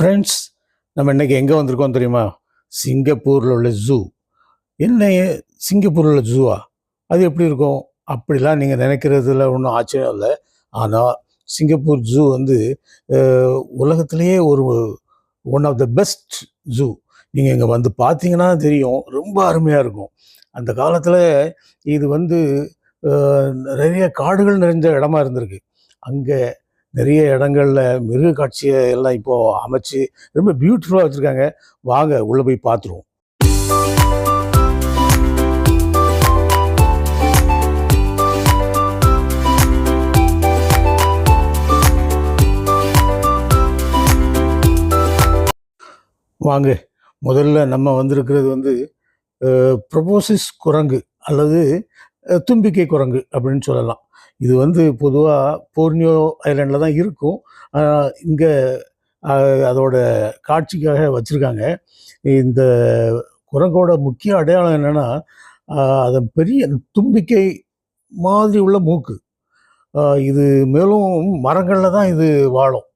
Friends நம்ம இன்றைக்கி எங்கே வந்திருக்கோம் தெரியுமா? சிங்கப்பூரில் உள்ள ஜூ என்ன சிங்கப்பூரில் உள்ள ஜூவா அது எப்படி இருக்கும்? அப்படிலாம் நீங்கள் நினைக்கிறதுல ஒன்றும் ஆச்சரியம் இல்லை. ஆனால் சிங்கப்பூர் ஜூ வந்து உலகத்திலேயே ஒரு one of the best zoo நீங்கள் இங்கே வந்து பார்த்தீங்கன்னா தெரியும். ரொம்ப அருமையாக இருக்கும். அந்த காலத்தில் இது வந்து நிறைய காடுகள் நிறைஞ்ச இடமா இருந்திருக்கு. அங்கே நிறைய இடங்களில் மிருக காட்சியை எல்லாம் இப்போ அமைச்சு ரொம்ப பியூட்டிஃபுல்லாக வச்சுருக்காங்க. வாங்க உள்ளே போய் பார்த்துருவோம். வாங்க முதல்ல நம்ம வந்திருக்கிறது வந்து ப்ரொபோசிஸ் குரங்கு அல்லது தும்பிக்கை குரங்கு அப்படின்னு சொல்லலாம். இது வந்து பொதுவாக போர்னியோ ஐலாண்டில் தான் இருக்கும். இங்கே அதோட காட்சிக்காக வச்சுருக்காங்க. இந்த குரங்கோட முக்கிய அடையாளம் என்னென்னா அதன் பெரிய தும்பிக்கை மாதிரி உள்ள மூக்கு. இது மேலும் மரங்களில் தான் இது வாழும்.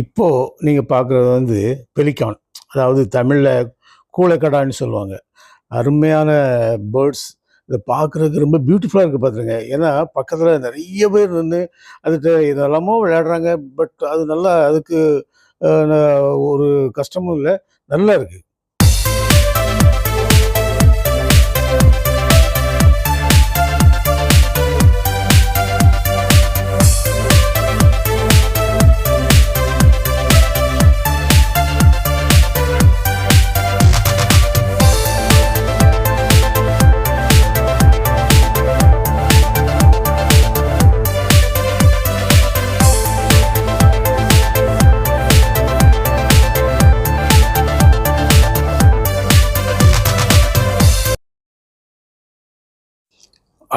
இப்போ நீங்கள் பார்க்குறது வந்து பெலிகான். அதாவது தமிழில் கூலக்கடான்னு சொல்லுவாங்க. அருமையான பேர்ட்ஸ். இதை பார்க்குறதுக்கு ரொம்ப பியூட்டிஃபுல்லாக இருக்குது பார்த்துருங்க ஏன்னா பக்கத்தில் நிறைய பேர் நின்று அதுக்கு இதெல்லாமோ விளையாடுறாங்க. பட் அது நல்லா அதுக்கு ந- ஒரு கஷ்டமும் இல்லை. நல்லா இருக்குது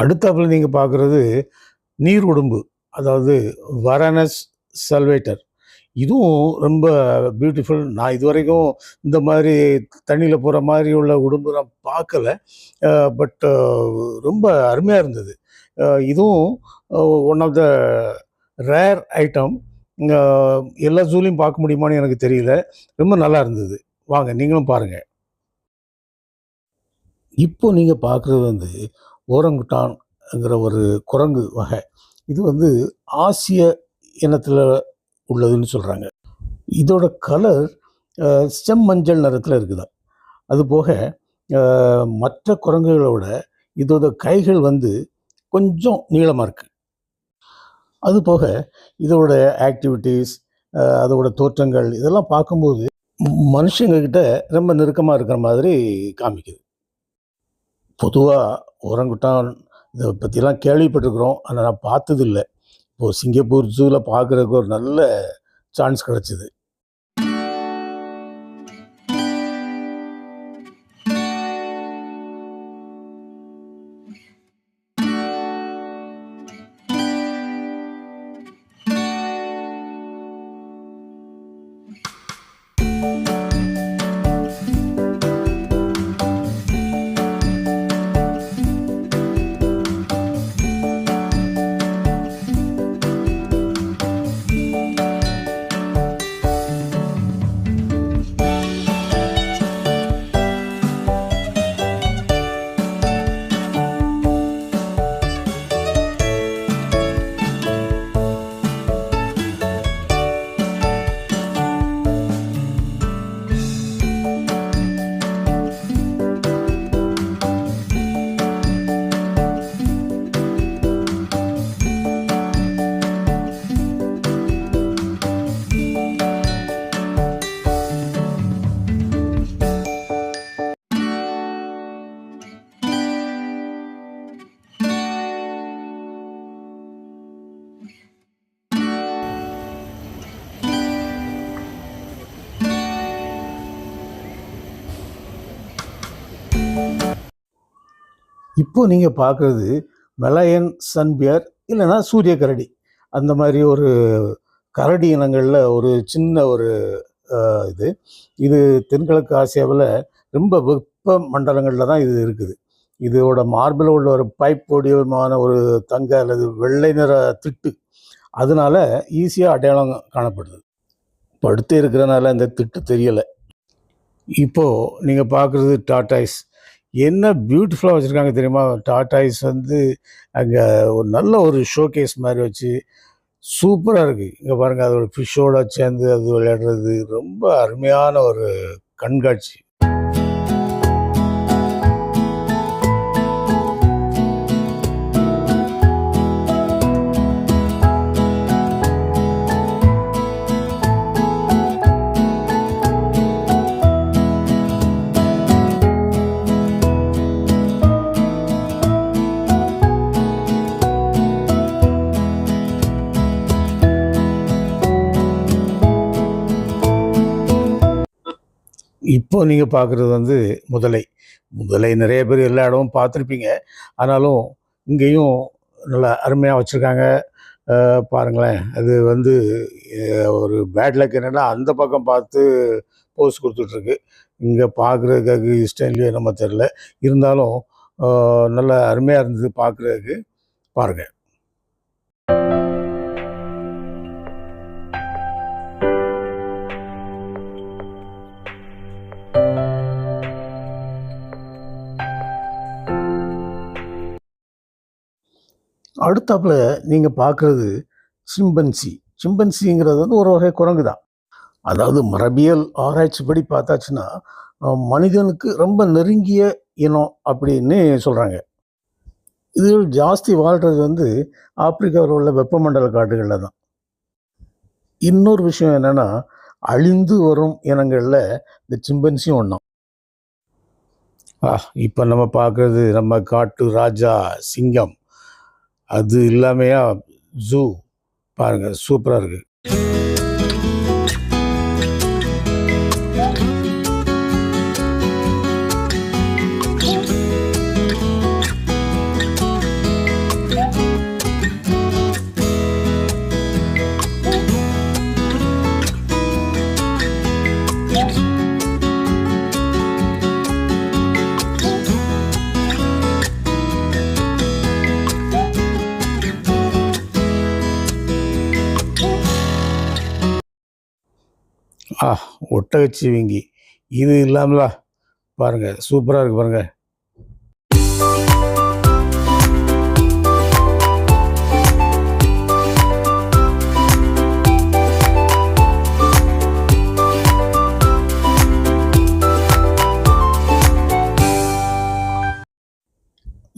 அடுத்தாப்பில் நீங்கள் பார்க்குறது நீர் உடம்பு அதாவது வரனஸ் சல்வேட்டர். இதுவும் ரொம்ப பியூட்டிஃபுல் நான் இது வரைக்கும் இந்த மாதிரி தண்ணியில் போகிற மாதிரி உள்ள உடம்பு நான் பார்க்கல பட் ரொம்ப அருமையாக இருந்தது. இதுவும் one of the rare item எல்லா ஜூலையும் பார்க்க முடியுமான்னு எனக்கு தெரியல. ரொம்ப நல்லா இருந்தது. வாங்க நீங்களும் பாருங்கள் இப்போ நீங்கள் பார்க்குறது வந்து ஓரங்குட்டான்ங்கிற ஒரு குரங்கு வகை. இது வந்து ஆசிய இனத்தில் உள்ளதுன்னு சொல்கிறாங்க இதோட கலர் செம்மஞ்சள் நிறத்தில் இருக்குது. அது போக மற்ற குரங்குகளோட இதோட கைகள் வந்து கொஞ்சம் நீளமாக இருக்குது அது போக இதோட ஆக்டிவிட்டீஸ் அதோட தோற்றங்கள் இதெல்லாம் பார்க்கும்போது மனுஷங்கக்கிட்ட ரொம்ப நெருக்கமாக இருக்கிற மாதிரி காமிக்குது. பொதுவாக ஓரங்குட்டான் இதை பற்றிலாம் கேள்விப்பட்டிருக்கிறோம். ஆனால் நான் பார்த்ததில்ல. இப்போது சிங்கப்பூர் ஜூவில் பார்க்குறதுக்கு ஒரு நல்ல சான்ஸ் கிடச்சிது. இப்போ நீங்கள் பார்க்குறது மெலயன் சன்பியர் இல்லைன்னா சூரிய கரடி. அந்த மாதிரி ஒரு கரடி இனங்களில் ஒரு சின்ன ஒரு இது. இது தென்கிழக்கு ஆசியாவில் ரொம்ப வெப்ப மண்டலங்களில் தான் இது இருக்குது. இதோட மார்பில் உள்ள ஒரு பைப் வடிவமான ஒரு தங்க அல்லது வெள்ளை நிற திட்டு. அதனால ஈஸியாக அடையாளம் காணப்படுது. படுத்து இருக்கிறனால இந்த திட்டு தெரியலை. இப்போது நீங்கள் பார்க்குறது டாட்டாய்ஸ். என்ன பியூட்டிஃபுல்லாக வச்சுருக்காங்க தெரியுமா? டாட்டாய்ஸ் வந்து அங்கே ஒரு நல்ல ஒரு ஷோகேஸ் மாதிரி வச்சு சூப்பராக இருக்குது இங்கே பாருங்கள் அதோட ஃபிஷ்ஷோட சேர்ந்து அது விளையாடுறது ரொம்ப அருமையான ஒரு கண்காட்சி. இப்போ நீங்கள் பார்க்குறது வந்து முதலை. முதலை நிறைய பேர் எல்லா இடமும் பார்த்துருப்பீங்க. ஆனாலும் இங்கேயும் நல்லா அருமையாக வச்சுருக்காங்க. பாருங்களேன். அது வந்து ஒரு பேட் லக் என்னென்னா அந்த பக்கம் பார்த்து போஸ் கொடுத்துட்ருக்கு. இங்கே பார்க்குறதுக்கு இஷ்டம் இல்லையோ நம்ம தெரில இருந்தாலும் நல்லா நல்ல அருமையாக இருந்தது பார்க்குறதுக்கு பாருங்கள் அடுத்தாப்புல நீங்கள் பார்க்குறது சிம்பன்சி. சிம்பன்சிங்கிறது வந்து ஒரு வகை குரங்கு தான் அதாவது மரபியல் ஆராய்ச்சிப்படி பார்த்தாச்சுன்னா மனிதனுக்கு ரொம்ப நெருங்கிய இனம் அப்படின்னு சொல்கிறாங்க இது ஜாஸ்தி வாழ்கிறது வந்து ஆப்பிரிக்காவில் உள்ள வெப்பமண்டல காடுகளில் தான் இன்னொரு விஷயம் என்னென்னா அழிந்து வரும் இனங்களில் இந்த சிம்பன்சியும் ஒன்றும் ஆ இப்போ நம்ம பார்க்குறது நம்ம காட்டு ராஜா சிங்கம் அது இல்லாமையா ஜூ. பாருங்க சூப்பராக இருக்கு. ஆ ஒட்டகச்சிவிங்கி. இது இல்லாமலா? பாருங்கள் சூப்பராக இருக்கு பாருங்கள்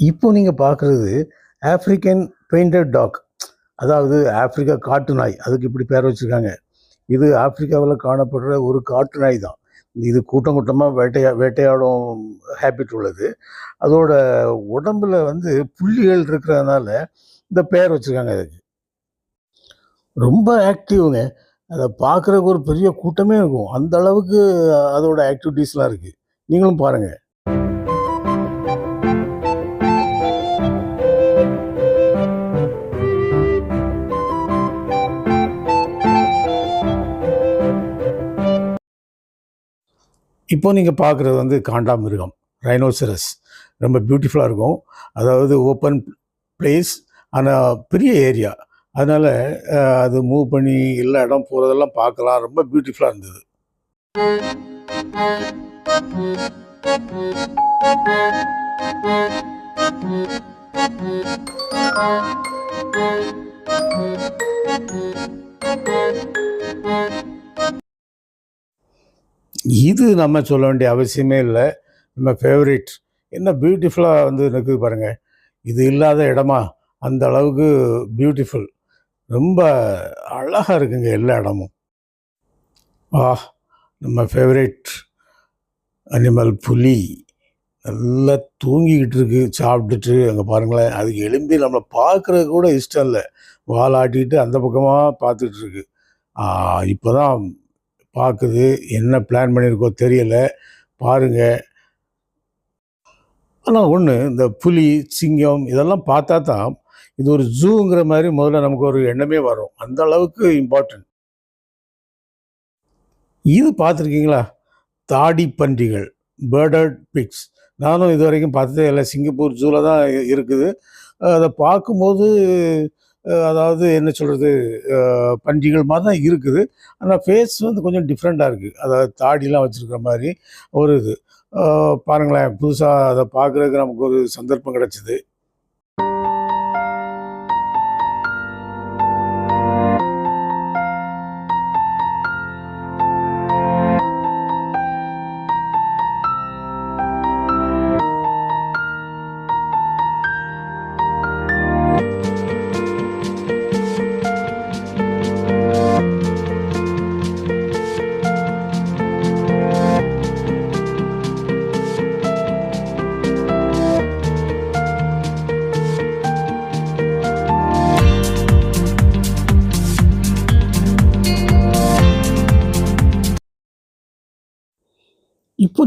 இப்போ நீங்கள் பார்க்குறது ஆப்ரிக்கன் பெயிண்டட் டாக் அதாவது ஆப்பிரிக்கா காட்டு நாய். அதுக்கு இப்படி பேர் வச்சுருக்காங்க. இது ஆப்பிரிக்காவில் காணப்படுற ஒரு காட்டு நாய் தான். இது கூட்டம் கூட்டமாக வேட்டையா வேட்டையாடும் ஹேபிட் உள்ளது. அதோட உடம்புல வந்து புள்ளிகள் இருக்கிறதுனால இந்த பெயர் வச்சுருக்காங்க அதுக்கு ரொம்ப ஆக்டிவ்ங்க அதை பார்க்குறக்கு ஒரு பெரிய கூட்டமே இருக்கும். அந்த அளவுக்கு அதோட ஆக்டிவிட்டீஸ்லாம் இருக்குது நீங்களும் பாருங்கள் இப்போ நீங்கள் பார்க்குறது வந்து காண்டாமிருகம் ரைனோசரஸ் ரொம்ப பியூட்டிஃபுல்லாக இருக்கும். அதாவது ஓப்பன் பிளேஸ் ஆனால் பெரிய ஏரியா அதனால் அது மூவ் பண்ணி எல்லா இடம் போகிறதெல்லாம் பார்க்கலாம். ரொம்ப பியூட்டிஃபுல்லாக இருந்தது. இது நம்ம சொல்ல வேண்டிய அவசியமே இல்லை. நம்ம ஃபேவரட் என்ன பியூட்டிஃபுல்லாக வந்து நிற்குது பாருங்கள் இது இல்லாத இடமா? அந்த அளவுக்கு பியூட்டிஃபுல் ரொம்ப அழகாக இருக்குங்க எல்லா இடமும். ஆ நம்ம ஃபேவரேட் அனிமல் புலி. நல்லா தூங்கிக்கிட்டு இருக்கு சாப்பிட்டுட்டு. அங்கே பாருங்களேன் அதுக்கு எலும்பி நம்மளை பார்க்குறது கூட இஷ்டம் இல்லை. வால் ஆட்டிக்கிட்டு அந்த பக்கமாக பார்த்துட்டு இருக்கு. இப்போ தான் பார்க்குது என்ன பிளான் பண்ணியிருக்கோ தெரியலை. பாருங்க. ஆனால் ஒன்று இந்த புலி சிங்கம் இதெல்லாம் பார்த்தா தான் இது ஒரு ஜூங்கிற மாதிரி முதல்ல நமக்கு ஒரு எண்ணமே வரும். அந்த அளவுக்கு இம்பார்ட்டன்ட் இது பார்த்துருக்கீங்களா? தாடி பன்றிகள் பேர்டட் பிக்ஸ் நானும் இது வரைக்கும் பார்த்ததே இல்லை. சிங்கப்பூர் ஜூவில் தான் இருக்குது. அதை பார்க்கும்போது அதாவது என்ன சொல்கிறது பன்றிகள் மாதிரி தான் இருக்குது. ஆனால் ஃபேஸ் வந்து கொஞ்சம் டிஃப்ரெண்ட்டாக இருக்குது அதாவது தாடிலாம் வச்சுருக்கிற மாதிரி ஒரு இது. பாருங்களேன் புதுசாக அதை பார்க்குறதுக்கு நமக்கு ஒரு சந்தர்ப்பம் கிடச்சிது.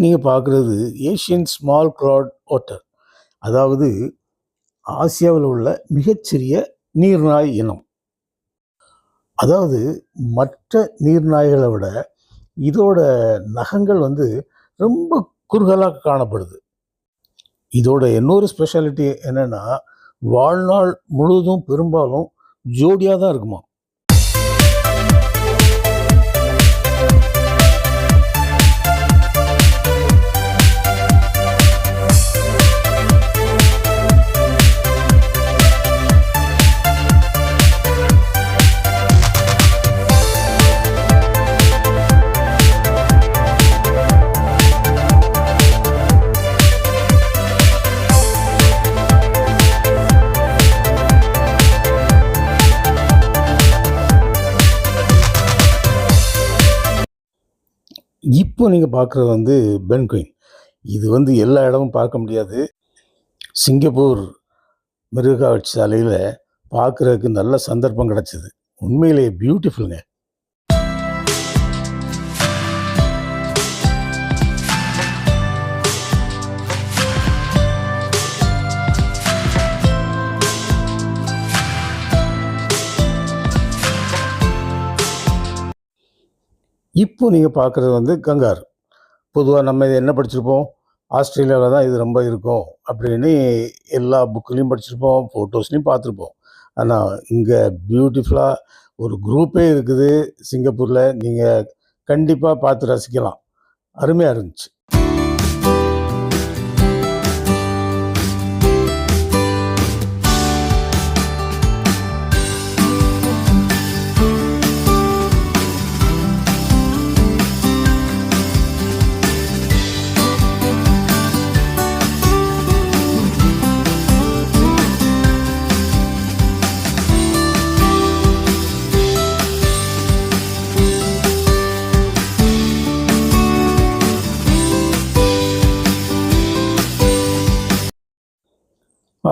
நீங்கள் பார்க்குறது ஏஷியன் ஸ்மால் க்ளாட் ஓட்டர் அதாவது ஆசியாவில் உள்ள மிகச்சிறிய நீர்நாய் இனம். அதாவது மற்ற நீர்நாய்களை விட இதோட நகங்கள் வந்து ரொம்ப குறுகலாக காணப்படுது. இதோட இன்னொரு ஸ்பெஷாலிட்டி என்னென்னா வாழ்நாள் முழுவதும் பெரும்பாலும் ஜோடியாக தான் இருக்குமா இப்போ நீங்கள் பார்க்குறது வந்து பென்குயின் இது வந்து எல்லா இடமும் பார்க்க முடியாது. சிங்கப்பூர் மிருகாட்சி சாலையில் பார்க்குறதுக்கு நல்ல சந்தர்ப்பம் கிடச்சிது. உண்மையிலேயே பியூட்டிஃபுல்லுங்க இப்போ நீங்கள் பார்க்குறது வந்து கங்கார். பொதுவாக நம்ம இது என்ன படிச்சிருப்போம்? ஆஸ்திரேலியாவில் தான் இது ரொம்ப இருக்கும் அப்படின்னு எல்லா புக்குலேயும் படிச்சிருப்போம் ஃபோட்டோஸ்லையும் பார்த்துருப்போம். ஆனால் இங்கே பியூட்டிஃபுல்லாக ஒரு குரூப்பே இருக்குது சிங்கப்பூரில். நீங்கள் கண்டிப்பாக பார்த்து ரசிக்கலாம். அருமையாக இருந்துச்சு.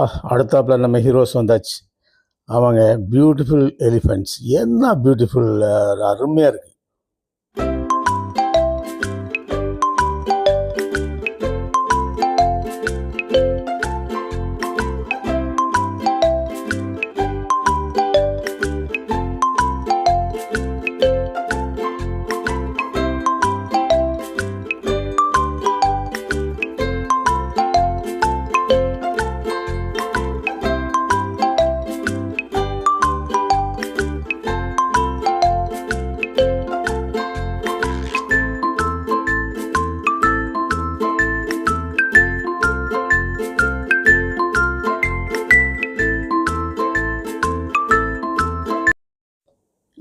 ஆ அடுத்தாப்புல நம்ம ஹீரோஸ் வந்தாச்சு. அவங்க பியூட்டிஃபுல் எலிஃபெண்ட்ஸ் என்ன பியூட்டிஃபுல் அருமையாக இருக்குது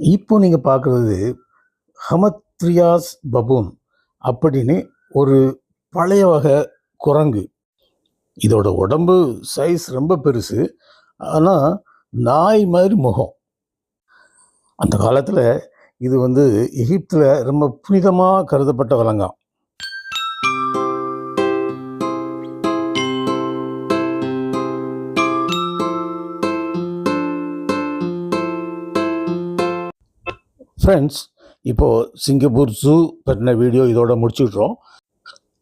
இப்போ நீங்கள் பார்க்குறது ஹமத்ரியாஸ் பபூன் அப்படின்னு ஒரு பழைய வகை குரங்கு. இதோட உடம்பு சைஸ் ரொம்ப பெருசு. ஆனால் நாய் மாதிரி முகம். அந்த காலத்தில் இது வந்து எகிப்தில் ரொம்ப புனிதமாக கருதப்பட்ட விலங்காம். ஃப்ரெண்ட்ஸ் இப்போது சிங்கப்பூர் ஜூ பற்றின வீடியோ இதோட முடிச்சுட்றோம்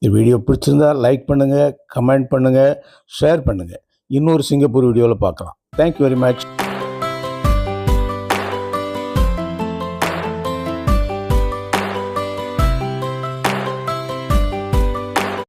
இந்த வீடியோ பிடிச்சிருந்தா லைக் பண்ணுங்கள் கமெண்ட் பண்ணுங்கள் ஷேர் பண்ணுங்கள் இன்னொரு சிங்கப்பூர் வீடியோவில் பார்க்கலாம். Thank you very much